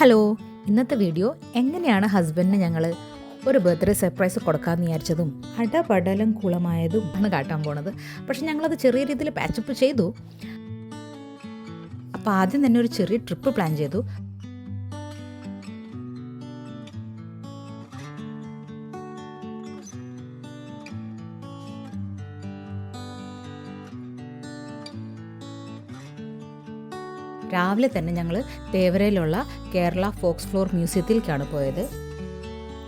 Hello ഇന്നത്തെ video എങ്ങനെയാണ് ഹസ്ബൻഡിന് ഞങ്ങൾ ഒരു ബർത്ത്ഡേ സർപ്രൈസ് കൊടുക്കാമെന്ന് വിചാരിച്ചതും അടപടലും കുളമായതും ആണ് കാട്ടാൻ പോണത്. പക്ഷെ ഞങ്ങളത് ചെറിയ രീതിയിൽ പാച്ചപ്പ് ചെയ്തു. അപ്പോൾ ആദ്യം തന്നെ ഒരു ചെറിയ ട്രിപ്പ് പ്ലാൻ ചെയ്തു. രാവിലെ തന്നെ ഞങ്ങൾ തേവരയിലുള്ള കേരള ഫോക്സ് ഫ്ലോർ മ്യൂസിയത്തിലേക്കാണ് പോയത്.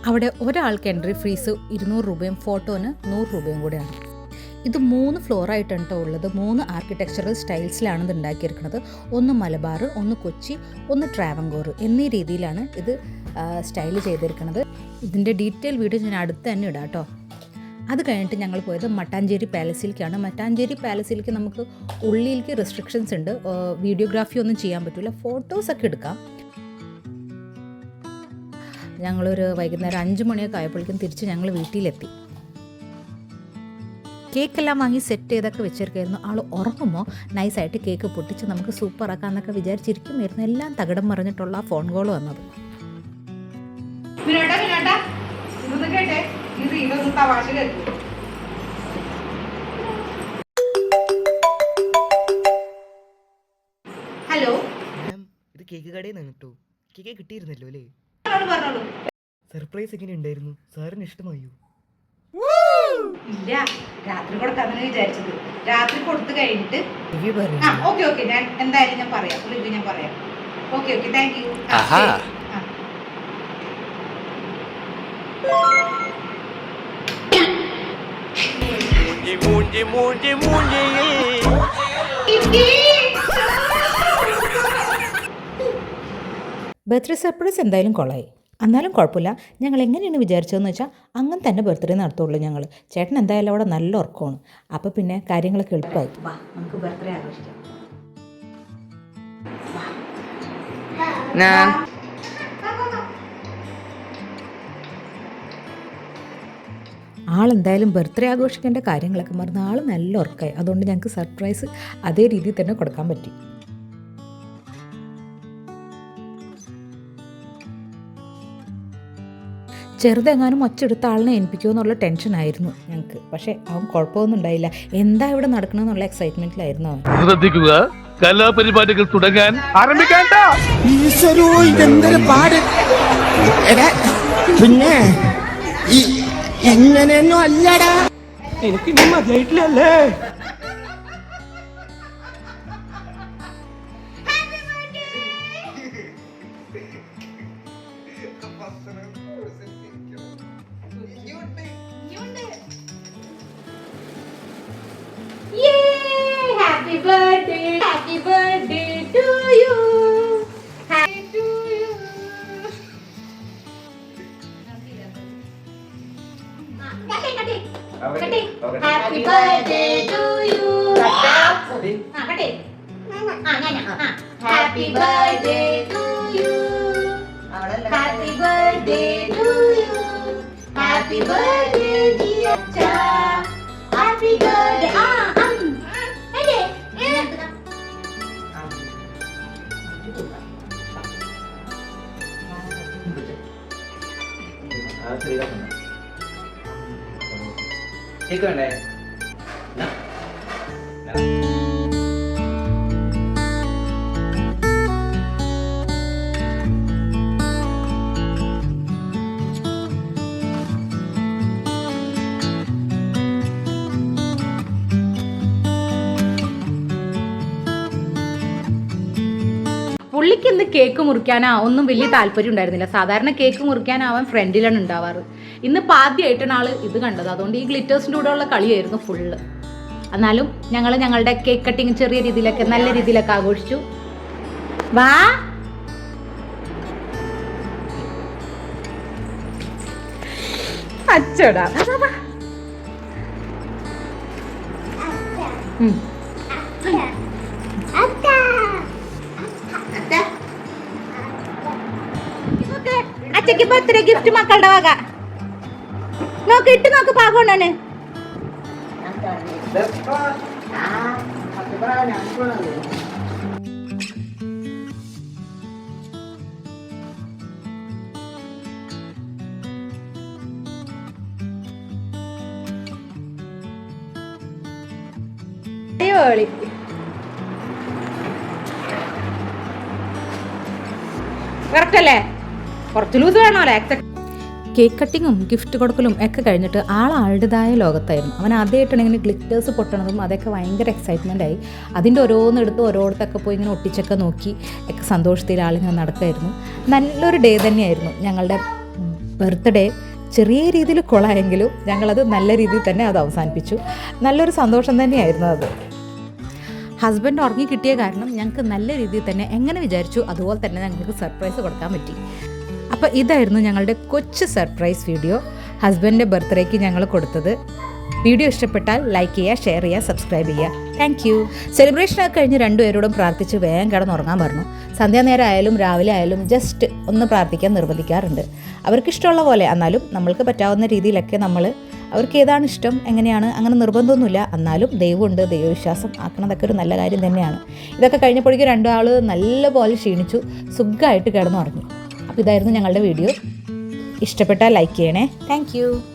അവിടെ ഒരാൾക്ക് എൻട്രി ഫീസ് ഇരുന്നൂറ് രൂപയും ഫോട്ടോന് നൂറ് രൂപയും കൂടെയാണ്. ഇത് മൂന്ന് ഫ്ലോറായിട്ടാണ് കേട്ടോ ഉള്ളത്. മൂന്ന് ആർക്കിടെക്ചറൽ സ്റ്റൈൽസിലാണ് ഇത് ഉണ്ടാക്കിയിരിക്കുന്നത്. ഒന്ന് മലബാർ ഒന്ന് കൊച്ചി ഒന്ന് ട്രാവങ്കോർ എന്നീ രീതിയിലാണ് ഇത് സ്റ്റൈൽ ചെയ്തിരിക്കുന്നത്. ഇതിന്റെ ഡീറ്റെയിൽ വീഡിയോ ഞാൻ അടുത്ത് തന്നെ ഇടാം കേട്ടോ അത് കഴിഞ്ഞിട്ട് ഞങ്ങൾ പോയത് മട്ടാഞ്ചേരി പാലസിലേക്കാണ്. മട്ടാഞ്ചേരി പാലസിലേക്ക് നമുക്ക് ഉള്ളിലേക്ക് റെസ്ട്രിക്ഷൻസ് ഉണ്ട്. വീഡിയോഗ്രാഫി ഒന്നും ചെയ്യാൻ പറ്റില്ല ഫോട്ടോസൊക്കെ എടുക്കാം. ഞങ്ങളൊരു വൈകുന്നേരം അഞ്ച് മണിയൊക്കെ ആയപ്പോഴേക്കും തിരിച്ച് ഞങ്ങൾ വീട്ടിലെത്തി. കേക്കെല്ലാം വാങ്ങി സെറ്റ് ചെയ്തൊക്കെ വെച്ചിരിക്കുകയായിരുന്നു ആൾ ഉറങ്ങുമ്പോൾ നൈസായിട്ട് കേക്ക് പൊട്ടിച്ച് നമുക്ക് സൂപ്പർ ആക്കാമെന്നൊക്കെ വിചാരിച്ചിരിക്കുമായിരുന്നു എല്ലാം തകിടം മറിഞ്ഞിട്ടുള്ള ഫോൺ കോൾ വന്നത്. വിനോട്ടാ ഇതൊന്ന് തമാശ കേട്ടു ഹലോ ഇത് കേക്ക് കടയിൽ നിന്ന് കേട്ടോ കേക്ക് കിട്ടിയിരുന്നല്ലോ അല്ലേ? പറഞ്ഞോളൂ സർപ്രൈസ് എങ്ങനെ ഉണ്ടായിരുന്നു? സാറിന് ഇഷ്ടമായോ? ഇല്ല. രാത്രി കൊടുക്കാന്നാണ് വിചാരിച്ചത്. രാത്രി കൊടുത്തു കഴിഞ്ഞിട്ട് ആ ഓക്കെ ഓക്കെ ഞാൻ എന്തായാലും ഞാൻ പറയാം. റിവ്യൂ ഞാൻ പറയാം. ഓക്കെ ഓക്കെ താങ്ക് യു ആഹാ. മൂഞ്ചി മൂഞ്ചി. മൂഞ്ചിയിൽ ബർത്ത്ഡേ സർപ്രൈസ് എന്തായാലും കൊള്ളായി. എന്നാലും കുഴപ്പമില്ല. ഞങ്ങൾ എങ്ങനെയാണ് വിചാരിച്ചതെന്ന് വെച്ചാൽ അങ്ങനെ തന്നെ ബർത്ത്ഡേ നടത്തുള്ളൂ ഞങ്ങൾ ചേട്ടൻ എന്തായാലും അവിടെ നല്ല ഉറക്കമാണ്. അപ്പോൾ പിന്നെ കാര്യങ്ങളൊക്കെ എളുപ്പമായി. വാ നമുക്ക് ബർത്ത്ഡേ ആഘോഷിക്കാം. ആളെന്തായാലും ബർത്ത്ഡേ ആഘോഷിക്കേണ്ട കാര്യങ്ങളൊക്കെ മറന്ന് ആൾ നല്ല ഉറക്കായി. അതുകൊണ്ട് ഞങ്ങൾക്ക് സർപ്രൈസ് അതേ രീതിയിൽ തന്നെ കൊടുക്കാൻ പറ്റി. ചെറുതെങ്ങാനും ഒച്ചെടുത്ത ആളിനെ ഏൽപ്പിക്കുമോ എന്നുള്ള ടെൻഷനായിരുന്നു ഞങ്ങൾക്ക് പക്ഷേ അവൻ കുഴപ്പമൊന്നും ഉണ്ടായില്ല. എന്താ ഇവിടെ നടക്കണമെന്നുള്ള എക്സൈറ്റ്മെന്റിലായിരുന്നു അവൻ. ശ്രദ്ധിക്കുക കലാപരിപാടികൾ തുടങ്ങാൻ ആരംഭിക്കാൻ പിന്നെ ഈ- ഇങ്ങനെയൊന്നും അല്ലടാ. എനിക്ക് ഇനി മതിയായിട്ടില്ലല്ലേ? Happy Happy Happy birthday to you! ആ, കട്ടെ. ആ, ഞാനാ. ആ. Happy birthday to you! Happy birthday to you! Happy birthday dear cha! Happy birthday! ആ, ഉം. കേക്ക് പുള്ളിക്ക് ഇന്ന് കേക്ക് മുറിക്കാനാ ഒന്നും വലിയ താല്പര്യം ഉണ്ടായിരുന്നില്ല. സാധാരണ കേക്ക് മുറിക്കാൻ അവൻ ഫ്രണ്ടിലാണ് ഉണ്ടാവാറ്. ഇന്ന് ആദ്യമായിട്ടാണ് ആൾ ഇത് കണ്ടത്. അതുകൊണ്ട് ഈ ഗ്ലിറ്റേഴ്സിന്റെ ഉള്ള കളിയായിരുന്നു ഫുള്ള് എന്നാലും ഞങ്ങൾ ഞങ്ങളുടെ കേക്ക് കട്ടിങ് ചെറിയ രീതിയിലൊക്കെ നല്ല രീതിയിലൊക്കെ ആഘോഷിച്ചു. വാ. അച്ചടാ. അച്ഛക്ക് ബർത്ത്ഡേ ഗിഫ്റ്റ് മക്കളുടെ വക. നോക്ക് ഇട്ട് നോക്ക് പാകം കറക്റ്റ് അല്ലേ? കുറച്ച് ലൂസ് വേണോ? അല്ലേ എക്സെക്ട് കേക്ക് കട്ടിങ്ങും ഗിഫ്റ്റ് കൊടുക്കലും ഒക്കെ കഴിഞ്ഞിട്ട് ആൾ ആളുടേതായ ലോകത്തായിരുന്നു. അവൻ ആദ്യമായിട്ടാണ് ഇങ്ങനെ ഗ്ലിറ്റേഴ്സ് പൊട്ടണതും അതൊക്കെ ഭയങ്കര എക്സൈറ്റ്മെന്റ് ആയി. അതിന്റെ ഓരോന്നെടുത്ത് ഓരോടത്തൊക്കെ പോയി ഇങ്ങനെ ഒട്ടിച്ചൊക്കെ നോക്കി ഒക്കെ സന്തോഷത്തിൽ ആളിങ്ങനെ നടക്കുമായിരുന്നു നല്ലൊരു ഡേ തന്നെയായിരുന്നു ഞങ്ങളുടെ ബർത്ത്ഡേ ചെറിയ രീതിയിൽ കൊളായെങ്കിലും ഞങ്ങളത് നല്ല രീതിയിൽ തന്നെ അത് അവസാനിപ്പിച്ചു. നല്ലൊരു സന്തോഷം തന്നെയായിരുന്നു അത്. ഹസ്ബൻഡ് ഉറങ്ങി കിട്ടിയ കാരണം ഞങ്ങൾക്ക് നല്ല രീതിയിൽ തന്നെ എങ്ങനെ വിചാരിച്ചു അതുപോലെ തന്നെ ഞങ്ങൾക്ക് സർപ്രൈസ് കൊടുക്കാൻ പറ്റി. അപ്പോൾ ഇതായിരുന്നു ഞങ്ങളുടെ കൊച്ചു സർപ്രൈസ് വീഡിയോ. ഹസ്ബൻഡിന്റെ ബർത്ത്ഡേക്ക് ഞങ്ങൾ കൊടുത്തത്. വീഡിയോ ഇഷ്ടപ്പെട്ടാൽ ലൈക്ക് ചെയ്യുക ഷെയർ ചെയ്യുക സബ്സ്ക്രൈബ് ചെയ്യുക. താങ്ക് യു സെലിബ്രേഷനൊക്കെ കഴിഞ്ഞ് രണ്ടുപേരോടും പ്രാർത്ഥിച്ച് വേഗം കിടന്നുറങ്ങാൻ പറഞ്ഞു. സന്ധ്യാനേരം ആയാലും രാവിലെ ആയാലും ജസ്റ്റ് ഒന്ന് പ്രാർത്ഥിക്കാൻ നിർബന്ധിക്കാറുണ്ട്. അവർക്കിഷ്ടമുള്ള പോലെ എന്നാലും നമ്മൾക്ക് പറ്റാവുന്ന രീതിയിലൊക്കെ നമ്മൾ അവർക്ക് ഏതാണ് ഇഷ്ടം എങ്ങനെയാണ് അങ്ങനെ നിർബന്ധമൊന്നുമില്ല. എന്നാലും ദൈവമുണ്ട് ദൈവവിശ്വാസം ആക്കണതൊക്കെ ഒരു നല്ല കാര്യം തന്നെയാണ്. ഇതൊക്കെ കഴിഞ്ഞപ്പോഴേക്കും രണ്ടാൾ നല്ലപോലെ ക്ഷീണിച്ചു സുഖമായിട്ട് കിടന്നുറങ്ങി. ഇതായിരുന്നു ഞങ്ങളുടെ വീഡിയോ. ഇഷ്ടപ്പെട്ടാൽ ലൈക്ക് ചെയ്യണേ. താങ്ക്